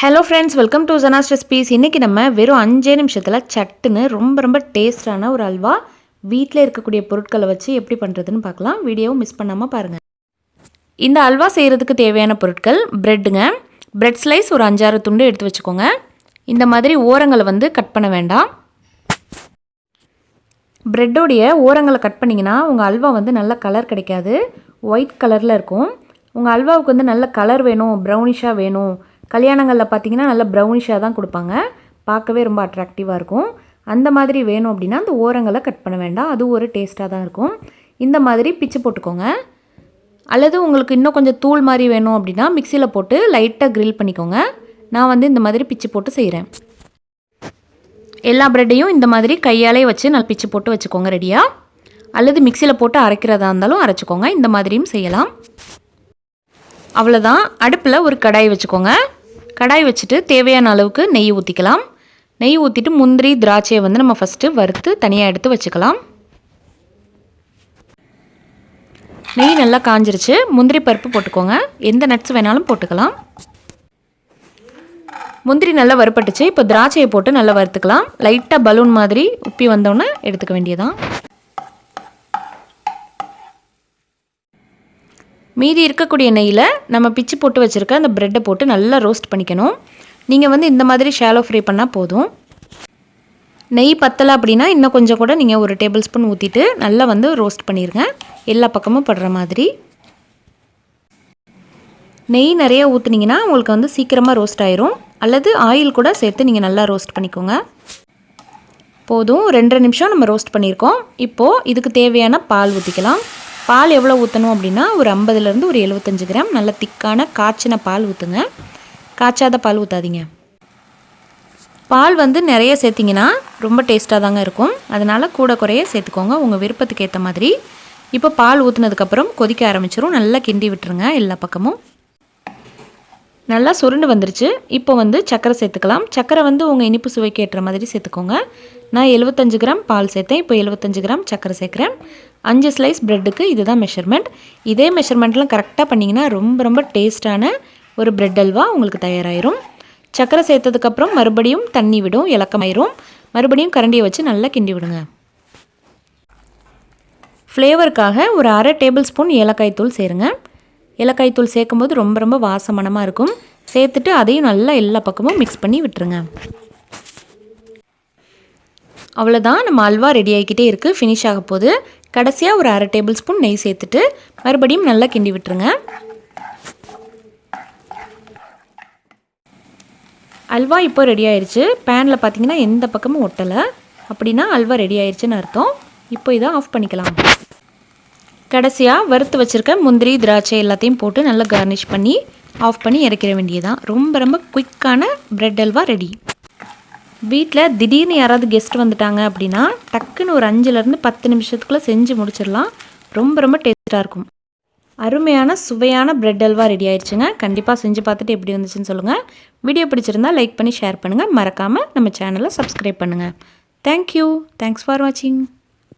Hello friends welcome to Jana's recipes இன்றைக்கி நம்ம வெறும் அஞ்சே நிமிஷத்தில் சட்டுன்னு ரொம்ப ரொம்ப டேஸ்டான ஒரு அல்வா வீட்டில் இருக்கக்கூடிய பொருட்களை வச்சு எப்படி பண்ணுறதுன்னு பார்க்கலாம். வீடியோவும் மிஸ் பண்ணாமல் பாருங்கள் இந்த அல்வா செய்கிறதுக்கு தேவையான பொருட்கள் ப்ரெட்டுங்க ப்ரெட் ஸ்லைஸ் ஒரு அஞ்சாறு துண்டு எடுத்து வச்சுக்கோங்க. இந்த மாதிரி ஓரங்களை வந்து கட் பண்ண வேண்டாம். ப்ரெட்டோடைய ஓரங்களை கட் பண்ணிங்கன்னா உங்கள் அல்வா வந்து நல்ல கலர் கிடைக்காது. ஒயிட் கலரில் இருக்கும். உங்கள் அல்வாவுக்கு வந்து நல்ல கலர் வேணும் ப்ரௌனிஷாக வேணும். கல்யாணங்களில் பார்த்தீங்கன்னா நல்லா ப்ரௌனிஷாக தான் கொடுப்பாங்க. பார்க்கவே ரொம்ப அட்ராக்டிவாக இருக்கும். அந்த மாதிரி வேணும் அப்படின்னா அந்த ஓரங்களை கட் பண்ண வேண்டாம். அது ஒரு டேஸ்ட்டாக தான் இருக்கும். இந்த மாதிரி பிச்சு போட்டுக்கோங்க. அல்லது உங்களுக்கு இன்னும் கொஞ்சம் தூள் மாதிரி வேணும் அப்படின்னா மிக்சியில் போட்டு லைட்டாக க்ரில் பண்ணிக்கோங்க. நான் வந்து இந்த மாதிரி பிச்சு போட்டு செய்கிறேன் எல்லா ப்ரெட்டையும் இந்த மாதிரி கையாலே வச்சு நல்லா பிச்சு போட்டு வச்சுக்கோங்க ரெடியாக அல்லது மிக்சியில் போட்டு அரைக்கிறதா இருந்தாலும் அரைச்சிக்கோங்க. இந்த மாதிரியும் செய்யலாம். அவ்வளோதான் அடுப்பில் ஒரு கடாய் வச்சுக்கோங்க. கடாய் வச்சுட்டு தேவையான அளவுக்கு நெய் ஊற்றிக்கலாம் நெய் ஊற்றிட்டு முந்திரி திராட்சையை வந்து நம்ம ஃபஸ்ட்டு வறுத்து தனியாக எடுத்து வச்சுக்கலாம். நெய் நல்லா காஞ்சிருச்சு. முந்திரி பருப்பு போட்டுக்கோங்க. எந்த நட்ஸ் வேணாலும் போட்டுக்கலாம். முந்திரி நல்லா வறுப்பட்டுச்சு இப்போ திராட்சையை போட்டு நல்லா வறுத்துக்கலாம். லைட்டாக பலூன் மாதிரி உப்பி வந்தோன்னே எடுத்துக்க வேண்டியதான் மீதி இருக்கக்கூடிய நெய்யில் நம்ம பிச்சு போட்டு வச்சுருக்க அந்த ப்ரெட்டை போட்டு நல்லா ரோஸ்ட் பண்ணிக்கணும். நீங்கள் வந்து இந்த மாதிரி ஷாலோ ஃப்ரை பண்ணால் போதும். நெய் பத்தலை அப்படின்னா இன்னும் கொஞ்சம் கூட நீங்கள் ஒரு டேபிள் ஸ்பூன் ஊற்றிட்டு நல்லா வந்து ரோஸ்ட் பண்ணிடுங்க எல்லா பக்கமும் படுற மாதிரி. நெய் நிறைய ஊற்றுனீங்கன்னா உங்களுக்கு வந்து சீக்கிரமாக ரோஸ்ட் ஆயிரும். அல்லது ஆயில் கூட சேர்த்து நீங்கள் நல்லா ரோஸ்ட் பண்ணிக்கோங்க. போதும். ரெண்டரை நிமிஷம் நம்ம ரோஸ்ட் பண்ணியிருக்கோம் இப்போது இதுக்கு தேவையான பால் ஊற்றிக்கலாம் பால் எவ்வளோ ஊற்றணும் அப்படின்னா ஒரு ஐம்பதுலேருந்து ஒரு எழுபத்தஞ்சு கிராம் நல்ல திக்கான காய்ச்சின பால் ஊற்றுங்க காய்ச்சாத பால் ஊற்றாதீங்க பால் வந்து நிறைய சேர்த்திங்கன்னா ரொம்ப டேஸ்ட்டாக தாங்க இருக்கும். அதனால் கூட குறைய சேர்த்துக்கோங்க. உங்கள் விருப்பத்துக்கு ஏற்ற மாதிரி. இப்போ பால் ஊற்றுனதுக்கப்புறம் கொதிக்க ஆரம்பிச்சிடும் நல்லா கிண்டி விட்டுருங்க எல்லா பக்கமும். நல்லா சுருண்டு வந்துருச்சு. இப்போ வந்து சக்கரை சேர்த்துக்கலாம். சக்கரை வந்து உங்கள் இனிப்பு சுவைக்கு ஏற்ற மாதிரி சேர்த்துக்கோங்க. நான் எழுபத்தஞ்சு கிராம் பால் சேர்த்தேன். இப்போ எழுபத்தஞ்சு கிராம் சக்கரை சேர்க்குறேன். அஞ்சு ஸ்லைஸ் ப்ரெட்டுக்கு இதுதான் மெஷர்மெண்ட் இதே மெஷர்மெண்ட்லாம் கரெக்டாக பண்ணிங்கன்னா ரொம்ப ரொம்ப டேஸ்ட்டான ஒரு ப்ரெட் அல்வா உங்களுக்கு தயாராகிரும் சக்கரை சேர்த்ததுக்கப்புறம் மறுபடியும் தண்ணி விடும் இலக்கமாயிரும். மறுபடியும் கரண்டியை வச்சு நல்லா கிண்டி விடுங்க. ஃப்ளேவருக்காக ஒரு அரை டேபிள் ஸ்பூன் ஏலக்காய் தூள் சேருங்க. ஏலக்காய் தூள் சேர்க்கும்போது ரொம்ப ரொம்ப வாசமனமாக இருக்கும். சேர்த்துட்டு அதையும் நல்லா எல்லா பக்கமும் மிக்ஸ் பண்ணி விட்டுருங்க. அவ்வளோதான் நம்ம அல்வா ரெடி ஆகிக்கிட்டே இருக்குது ஃபினிஷ் ஆக போகுது. கடைசியாக ஒரு அரை டேபிள் ஸ்பூன் நெய் சேர்த்துட்டு மறுபடியும் நல்லா கிண்டி விட்டுருங்க. அல்வா இப்போ ரெடி ஆயிடுச்சு பேனில் பார்த்தீங்கன்னா எந்த பக்கமும் ஒட்டலை. அப்படின்னா அல்வா ரெடி ஆயிடுச்சுன்னு அர்த்தம். இப்போ இதை ஆஃப் பண்ணிக்கலாம். கடைசியாக வறுத்து வச்சுருக்க முந்திரி திராட்சை எல்லாத்தையும் போட்டு நல்லா கார்னிஷ் பண்ணி ஆஃப் பண்ணி இறக்கிற வேண்டியதான் ரொம்ப ரொம்ப குயிக்கான ப்ரெட் அல்வா ரெடி வீட்டில் திடீர்னு யாராவது கெஸ்ட் வந்துட்டாங்க அப்படின்னா டக்குன்னு ஒரு அஞ்சுலேருந்து பத்து நிமிஷத்துக்குள்ளே செஞ்சு முடிச்சிடலாம். ரொம்ப ரொம்ப டேஸ்ட்டாக இருக்கும். அருமையான சுவையான ப்ரெட் அல்வா ரெடி ஆயிடுச்சுங்க. கண்டிப்பாக செஞ்சு பார்த்துட்டு எப்படி வந்துச்சுன்னு சொல்லுங்கள் வீடியோ பிடிச்சிருந்தா லைக் பண்ணி ஷேர் பண்ணுங்கள் மறக்காமல் நம்ம சேனலை சப்ஸ்கிரைப் பண்ணுங்கள் தேங்க்யூ தேங்க்ஸ் ஃபார் வாட்சிங்